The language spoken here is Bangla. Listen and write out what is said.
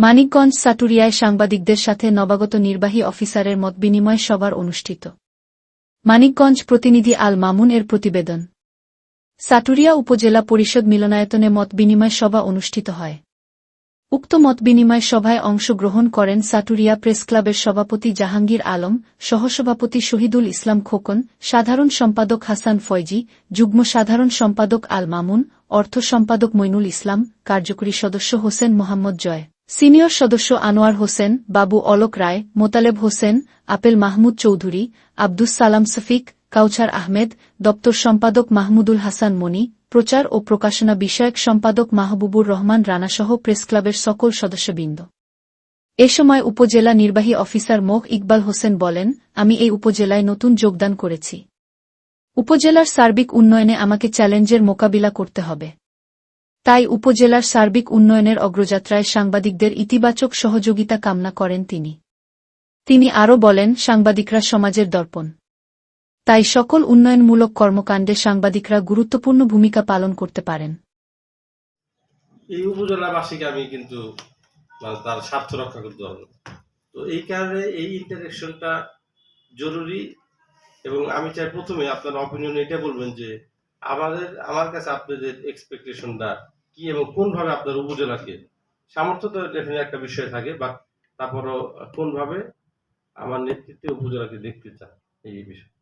মানিকগঞ্জ সাটুরিয়ায় সাংবাদিকদের সাথে নবাগত নির্বাহী অফিসারের মতবিনিময় সভার অনুষ্ঠিত। মানিকগঞ্জ প্রতিনিধি আল মামুন এর প্রতিবেদন। সাটুরিয়া উপজেলা পরিষদ মিলনায়তনে মতবিনিময় সভা অনুষ্ঠিত হয়। উক্ত মতবিনিময় সভায় অংশগ্রহণ করেন সাটুরিয়া প্রেস ক্লাবের সভাপতি জাহাঙ্গীর আলম, সহসভাপতি শহীদুল ইসলাম খোকন, সাধারণ সম্পাদক হাসান ফয়জি, যুগ্ম সাধারণ সম্পাদক আল মামুন, অর্থ সম্পাদক মইনুল ইসলাম, কার্যকরী সদস্য হোসেন মোহাম্মদ জয়। সিনিয়র সদস্য আনোয়ার হোসেন, বাবু অলোক রায়, মোতালেব হোসেন, আপেল মাহমুদ চৌধুরী, আব্দুস সালাম সফিক, কাউছার আহমেদ, দপ্তর সম্পাদক মাহমুদুল হাসান মনি, প্রচার ও প্রকাশনা বিষয়ক সম্পাদক মাহবুবুর রহমান রানাসহ প্রেসক্লাবের সকল সদস্যবৃন্দ। এ সময় উপজেলা নির্বাহী অফিসার মোহ ইকবাল হোসেন বলেন, আমি এই উপজেলায় নতুন যোগদান করেছি। উপজেলার সার্বিক উন্নয়নে আমাকে চ্যালেঞ্জের মোকাবিলা করতে হবে। তাই উপজেলার সার্বিক উন্নয়নের অগ্রযাত্রায় সাংবাদিকদের ইতিবাচক সহযোগিতা কামনা করেন তিনি। তিনি আরও বলেন, সাংবাদিকরা সমাজের দর্পণ। তাই সকল উন্নয়নমূলক কর্মকাণ্ডে সাংবাদিকরা গুরুত্বপূর্ণ ভূমিকা পালন করতে পারেন। এই উপজেলাবাসীকে আমি কিন্তু মানে তার স্বার্থ রক্ষা করতে হবে তো এই কারণে এই ইন্টারেকশনটা জরুরি এবং আমি চাই প্রথমে আপনার অপিনিয়ন এটা বলবেন যে, আমাদের, আমার কাছে আপনাদের এক্সপেকটেশনটা কি এবং কোনভাবে আপনার উপজেলাকে, সামর্থ্য তো ডেফিনেট একটা বিষয় থাকে বা তারপরও কোনভাবে আমার নেতৃত্বে উপজেলাকে দেখতে চান এই বিষয়?